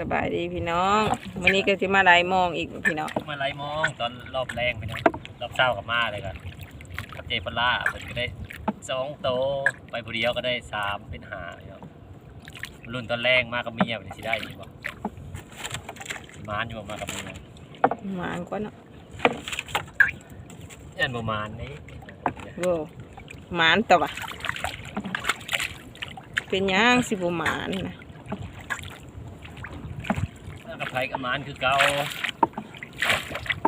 สบายดีพี่น้องวันนี้ก็สิมาไล่มองอีกพี่น้องมาไล่มองตอนรอบแรงไปนะรอบเช้ากับมาเลยกันกับเจพล่าเพิ่นก็ได้สองโตวไปผู้เดียวก็ได้สามเป็นหาเนาะรุ่นตอนแรงมากับเมียมันสิได้อีกบ่มานอยู่บ่มากับเมียหมานกว่าเนาะเอ็นประมาณนี้โว้หมานต่อวะเป็นหยังสิบ่หมานนะแล้ว กับไผกับมานคือเก่า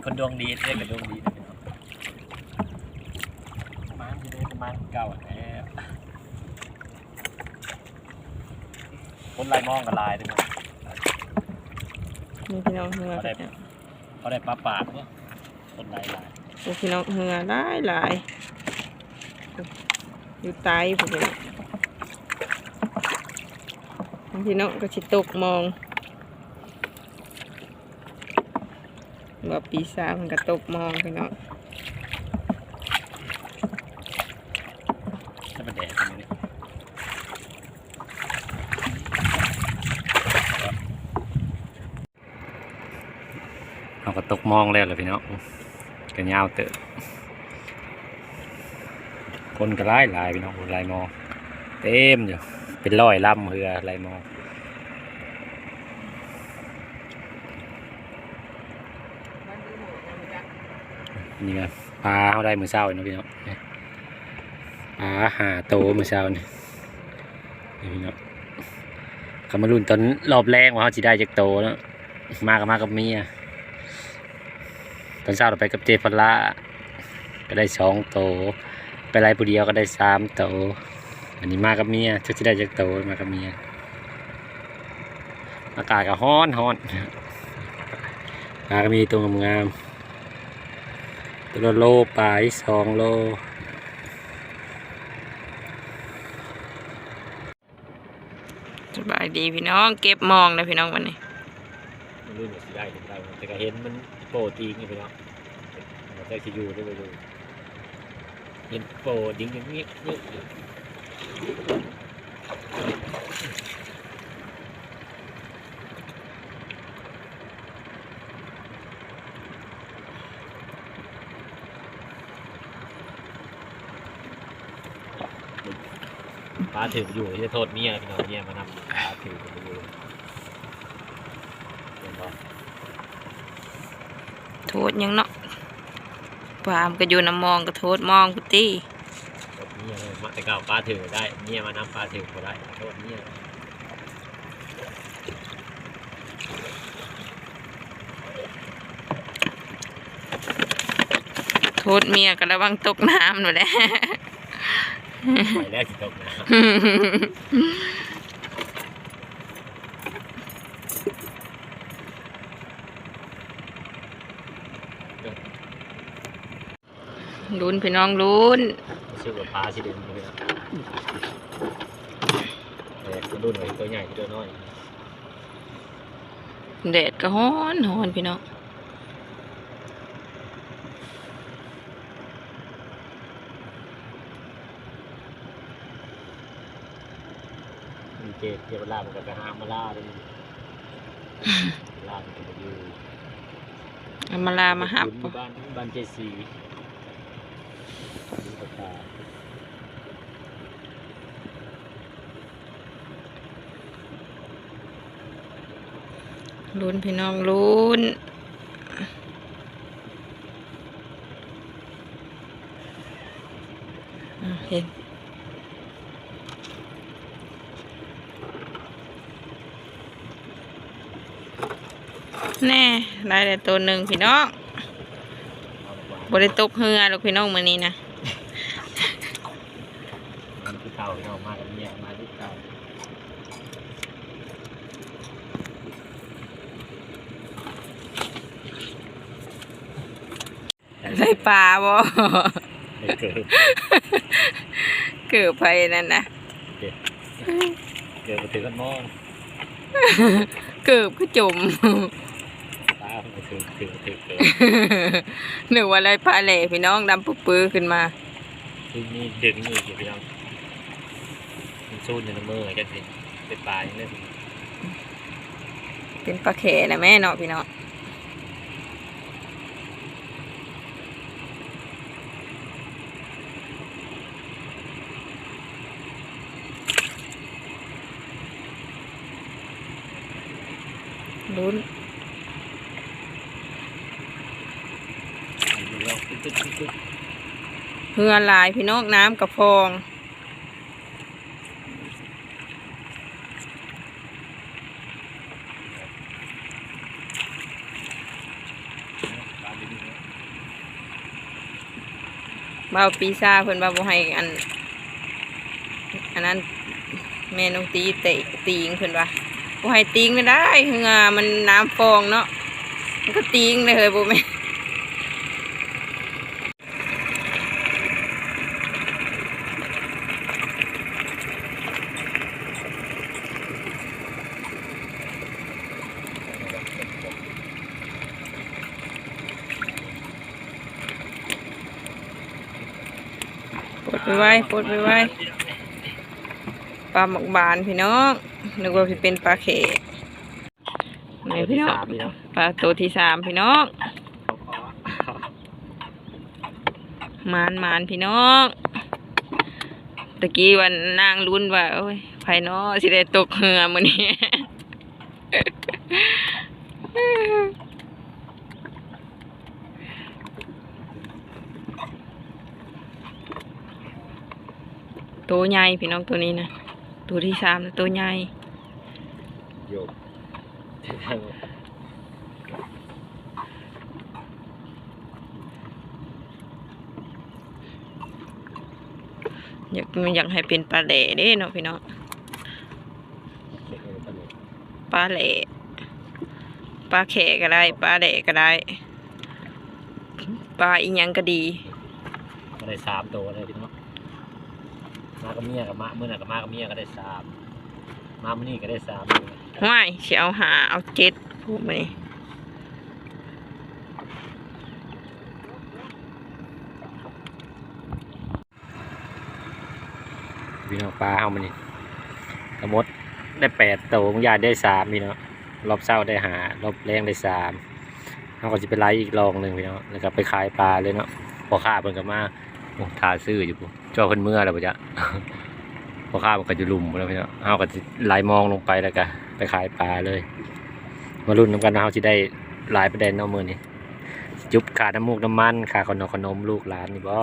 คนดวงดีเรียกกันดวงดีนะพี่น้องมานที่ได้กับมานคือเก่าอะแหล้วคนไล่มองกับลายด้วยนะนี่พี่น้องเหือเขาได้เขาได้ปลาปากเนาะคนไล่ลายโอ้พี่น้องเหือหลายหลายอยู่ไตพวกนี้พี่น้องก็สิตกมอง ว่าปีศาจมันก็ตกมองพี่น้องถ้าเป็นแดดนี้เราก็ตกมองแล้วเลยพี่น้องกันยาวเตอะคนก็ไล่ไลายพี่น้องไล่มอง เต็มอยู่ เป็นร้อยลำเรือไล่มอง นี่ไงปลาเขาได้มือเช้าเนาะพี่น้องปลาหาโตมือเช้านี่พี่น้องเขามาลุ้นตอนรอบแรงว่าเขาจะได้จากโตแล้วมากับมากับเมียตอนเช้าเราไปกับเจฟล่าก็ได้สองโต ไปไล่ผู้เดียวก็ได้สามโต อันนี้มากับเมียจะจะได้จากโตมากับเมียอากาศก็ฮ้อนฮ้อนปลาก็มีตัวงาม ตัวละโลปลายสองโลสบายดีพี่น้องเก็บมองนะพี่น้องวันนี้มันรู้ว่าสิได้หรือไม่ได้แต่ก็เห็นมันโปรตีนอยู่ไปเนาะมันได้ที่อยู่ได้ไปดูเห็นโปรดิ้งอย่างนี้เยอะอยู่ ปลาถืออยู่จะโทษเมียพี่น้องเมียมานำปลาถืออยู่เห็นโทษยังเนาะปามก็อยู่น้ำมองก็โทษมองพุตี้โทษเมียเลยมาแต่เก่าปลาถือได้เมียมานำปลาถือก็ได้โทษเมียโทษเมียก็ระวังตกน้ำหนูแหละ ไปแล้วสิตกนะลุ้นพี่น้องลุ้นชื่อว่าปลาสิเดินไปนะเออมันดูหน่อยตัวใหญ่ตัวน้อยแดดก็ฮ้อนฮ้อนพี่น้อง มีเจเจเวลามันก็ไปหามาล่าเลยล่ามันก็อยู่เอามาลามาหับอยู่บ้านบ้านเจสีอยู่กับตาลุ้นพี่น้องลุ้นอะเห็นแน่ ได้แต่ตัวหนึ่งพี่น้องเอาดีกว่าบริตกเฮือหรอกพี่น้องมือนี้นะมันคือเก่าเรามากับเมียมาที่เก่าได้ปลาบ่ไม่เกิดเกือบไปนั่นนะเกิดมาถึงกันมองเกือบก็จมตาผมก็ ถึงถึงถึงเกิดหนึ่งว่าอะไรปลาแหล่พี่น้องดำปื้อๆขึ้นมาคือมีดึงอยู่พี่น้องมันสู้ในมือจังสิเป็นปลาอย่างนี้เป็นปลาแขนะแม่เนาะพี่เนาะลุ้น เฮือหลายพี่น้องน้ำกับฟองเบาปีซาเพิ่นว่าบ่ให้อัน อันนั้นแม่น้องตีเตะตีงเพิ่นว่าบ่ให้ตีงไม่ได้เหือมันน้ำฟองเนาะมันก็ตีงเลยเฮ้ยบ่แม่ ปลดไปไว้ปลดไปไว้ปลาหมกบานพี่น้องนึกว่าสิเป็นปลาเขนี่พี่น้องพี่น้องปลาตัวที่สามพี่น้องมานมานพี่น้องตะกี้วันนางลุ้นว่าโอ้ยไผน้อสิได้ตกเหือมื้อนี้ ตัวใหญ่พี่น้องตัวนี้นะตัวที่สามนะตัวใหญ่โยกอยากอยากให้เป็นปลาแหล่เด้เนาะพี่น้องปลาแหล่ปลาแขก็ได้ปลาแหล่ก็ได้ปลาอีหยังก็ดีก็ได้สามตัวเลยพี่น้อง มากับเมียกับมาเมื่อไหร่กับมากับเมียก็ได้สามมามื่อนี้ก็ได้สามตัวห้วยสิเอาหาเอาเจ็ดพูดมานี่พี่น้องปลาเอามานี่สมมติได้แปดตัวมึงยายได้สามพี่น้องรอบเช้าได้หารอบแรงได้สามเขาก็จะไปไล่อีกลองหนึ่งพี่น้องแล้วก็ไปขายปลาเลยเนาะพอข้าเพิ่นก็มา โอ้ทาซื้ออยู่ปุ๊จ่อเพิ่นเมื่อแล้วปะจ๊ะพอข้ามันก็จะลุมแล้วพี่น้องเขาก็จะไล่มองลงไปแล้วก็ไปขายปลาเลย มาลุ้นนำกันว่าเขาจะได้หลายประเด็นเนาะมือนี้จุบขาดน้ำมูกน้ำมันขาขนมขนมลูกหลานนี่บ่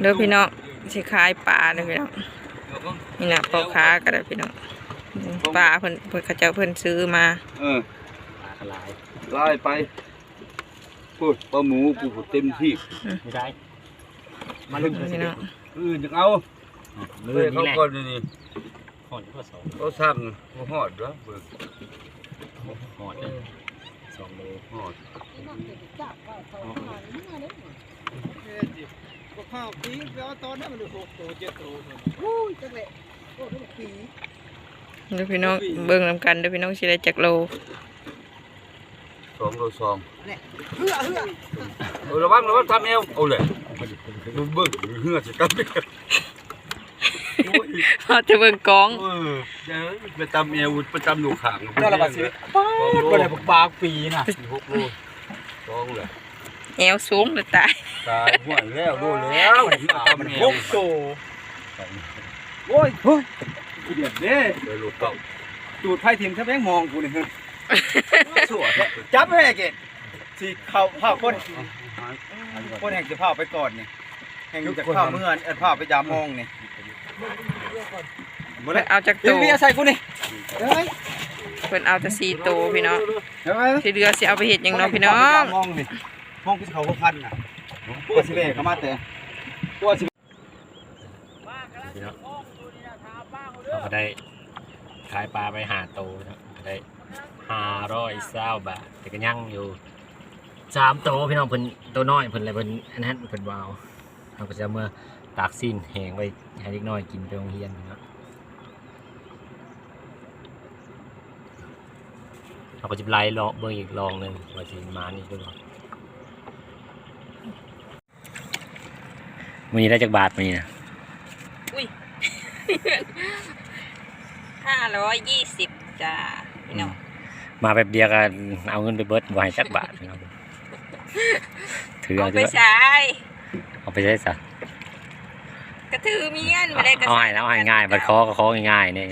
เด้อพี่น้องสิขายปลาเด้อพี่น้องนี่นะพ่อค้าก็ได้พี่น้องปลาเพิ่นเพิ่นเขาเจ้าเพิ่นซื้อมาเออปลากระลายไล่ไป พูดปลาหมูกูเต็มที่ไม่ได้มันพี่น้องอื่นจะเอามือเลยนี่เขาแหละก่อนนี่หอดก็สองเขาสั่งเขาหอดแล้วเบิกหอดเลยสองโลหอดก็ข้าวปีแล้วตอนนั้นมันเหลือหกตัวเจ็ดตัวเด้อพี่น้องเบิ่งนำกันเด้อพี่น้องสิได้จักโล สองโลสองเออระวังระวังทำเอวเอาเลยดูเบิกเหือจะกันโอ้ยเอาจะเบิ่งกองเออเดี๋ยวไปตำเอวไปตำหนูขางนั่นแหละบัดสิสองโลก็ได้บักบากปีน่ะหกโลสองเลยแอวสูงเลยตายตายหัวแล้วโลแล้วตำเอหวกตัวโอ้ยเฮ้ยเดือดเด้เลยโลเก่าจูดไฟทิมถ้าแม่งมองกูนี่เฮ้ยสวยแท้ จับแม่เกดสิเข้าเผาคนคนแห่งจะเผาไปก่อนนี่แห่งจะเข้าเมื่อเอ็ดเผาไปยามมองนี่บ่เพิ่ได้นเอาจากเดี๋ตัยววเบียร์ใส่กูนี่เฮ้ยเพิ่นเอาแต่สี่ตัวพี่น้องเดี๋ยวไปที่เหลือสิเอาไปเฮ็ดหยังเนาะพี่น้องมองนี่ห้องที่เขาพันน่ะตัวสิเบ้เข้ามาแต่ตัวสิพี่น้องเราก็ได้ขายปลาไปหาโตเนาะก็ได้ ห้าร้อยเศร้าบาทแต่ก็ยังอยู่สามโตพี่น้องเพิ่นตัวน้อยเพิ่นอะไรเพิ่นอันนั้นเพิ่นวาวเราก็จะเอามื่อตากสิ้นแหงไว้ให้เล็กน้อยกินไปโรงเรียนเนาะเราก็จะไล่ลองเบิ่งอีกลองหนึ่งว่าสิมานี่ด้วยบ่มื้อนี้ได้จากบาทมื้อนี้นะห้าร้อยยี่สิบจ้าพี่น้อง มาแบบเดียวกันเอาเงินไปเบิดไว้จักบาทนะครับถือเอาเอาไปจะใช้เอาไปใช้ซะกระถือมีเงินมาได้กระเอาให้แล้วเอาให้ง่ายบัดคอก็คอง่ายๆนี่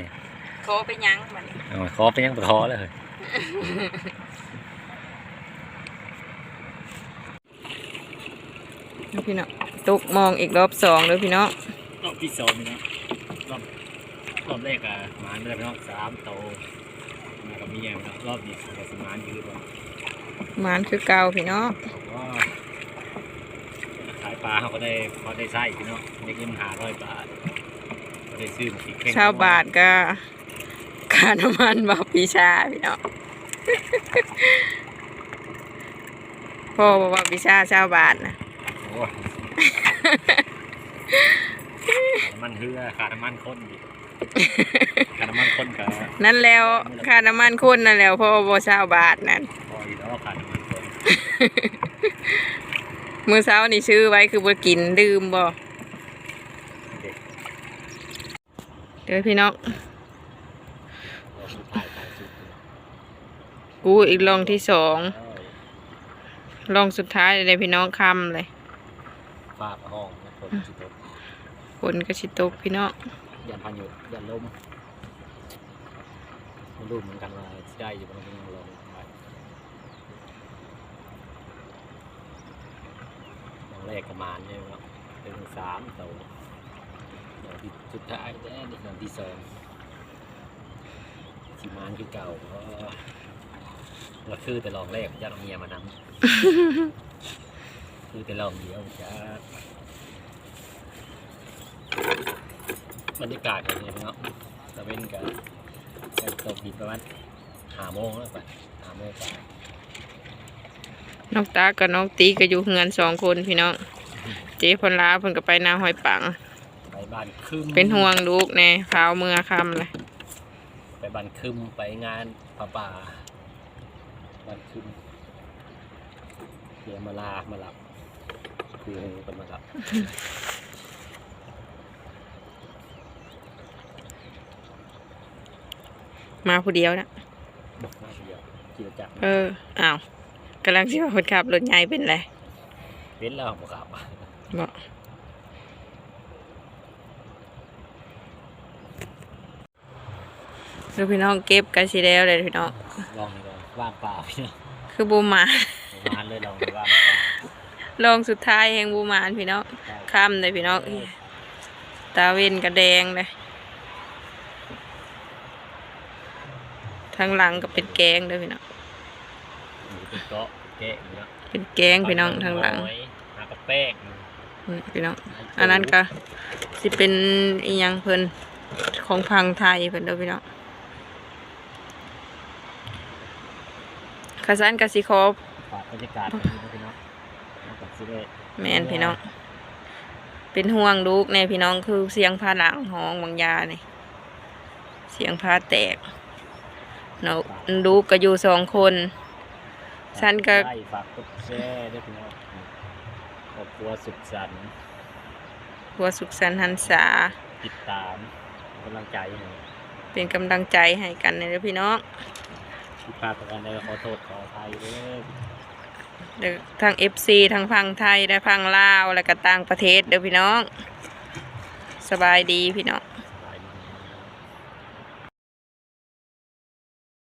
ขอไปยังมันเอาคอไปยังบัดคอเลยพี่น้องตกมองอีกรอบสองเลยพี่น้องรอบที่สองนี่นะรอบรอบแรกอะหมานไปแล้วพี่น้องสามโต มากับเมียนะครับรอบนี้ก็สมานอยู่ด้วยหมานคือเก่าพี่น้องก็ขายปลาเขาก็ได้พอได้ไส้พี่น้องได้เงินหาร้อยบาทก็ได้ซื้อมาสิเข่งชาวบาทก็ค่าน้ำมันบ่ปีชาพี่น้อง พ่อบอกว่าปีชาชาวบาทนะโอ้ยน้ำมันเรือขาดน้ำมันคนอีก ขาดน้ำมันคนกับนั่นแล้วค่าน้ำมันคนนั่นแล้วพ่อบอกชาวบาทนั่นพออีกแล้วขาดน้ำมันคนมื้อเช้านี่ซื้อไว้คือบ่กินดื่มบ่เด็กเดี๋ยวพี่น้องเราสุดท้ายท้ายสุดกูอีกลองที่สองเอ้ยลองสุดท้ายเลยพี่น้องคำเลยฝากห้องนะคนสุดท้ายฝนก็สิตกพี่น้อง ยันพายุยันลมไม่รู้เหมือนกันว่าสิได้อยู่บนนี้ลมไปตอนแรกประมาณเนี่ยเนาะเป็นสามตัวเดี๋ยวที่สุดท้ายแต่ในตอนที่สองสิมานคือเก่าเพราะว่าคือแต่ลองแรกจะเอาเมียมานำคือแต่ลองเดียวจะ บรรยากาศอย่างนี้เนาะตะเว้นกันใส่ตกดินประมาณหาโมงแล้วไปหาโมงไปน้องตากับน้องตีก็อยู่เฮือนสองคนพี่น้อง เจ๊พนลาเพิ่นก็ไปนาหอยปัง ไปบ้านคึมเป็นห่วงลูกแน่พาวเมื่อคำเลยไปบ้านคึมไปงานป่าป่าบ้านคึมเดี๋ยวมาลามาหลับคือให้คนมาหลับ มาผู้เดียวนะบอกมาเดียวกิจจักรเอออ้าวกำลังสิว่าคนขับรถใหญ่เป็นไรเว้นแล้วบอกขับบอกเดี๋ยวพี่น้องเก็บกันสิแล้วเลยพี่น้องลองเลยว่างเปล่าพี่น้องคือบูมาประมาณเลยลองเลยว่างเปล่าลองสุดท้ายแห่งบูมานพี่น้องค่ำเลยพี่น้องตาเวนกระแดงเลย ทางหลังก็เป็นแกงเลยพี่น้องอยู่เป็นโต๊ะแกะอย่างเงี้ยเป็นแกงพี่น้องทางหลังน้อยหากับแป้งอืมพี่น้อง อันนั้นก็สิเป็นอีหยังเพิ่นของพังไทยเพิ่นเด้อพี่น้องข้าสันกสิคอฝากบรรยากาศแบบนี้นะพี่น้องแล้วกับสิได้แม่นพี่น้อง เป็นห่วงลูกแน่พี่น้องคือเสียงพาหลังห้องบางยานี่เสียงพาแตก เนาะลูกก็อยู่สองคนฉันก็ไล่ฝากกดแชร์ด้วยพี่น้องครอบครัวสุขสันต์หัวสุขสันต์หันษา ติดตามเป็นกำลังใจให้ เป็นกำลังใจให้กันเด้อพี่น้องที่พลาดประการใดก็ขอโทษขออภัยเด้อเด้อทั้ง FC ทั้งพังไทยและพังลาว และก็ต่างประเทศเด้อพี่น้อง สบายดีพี่น้อง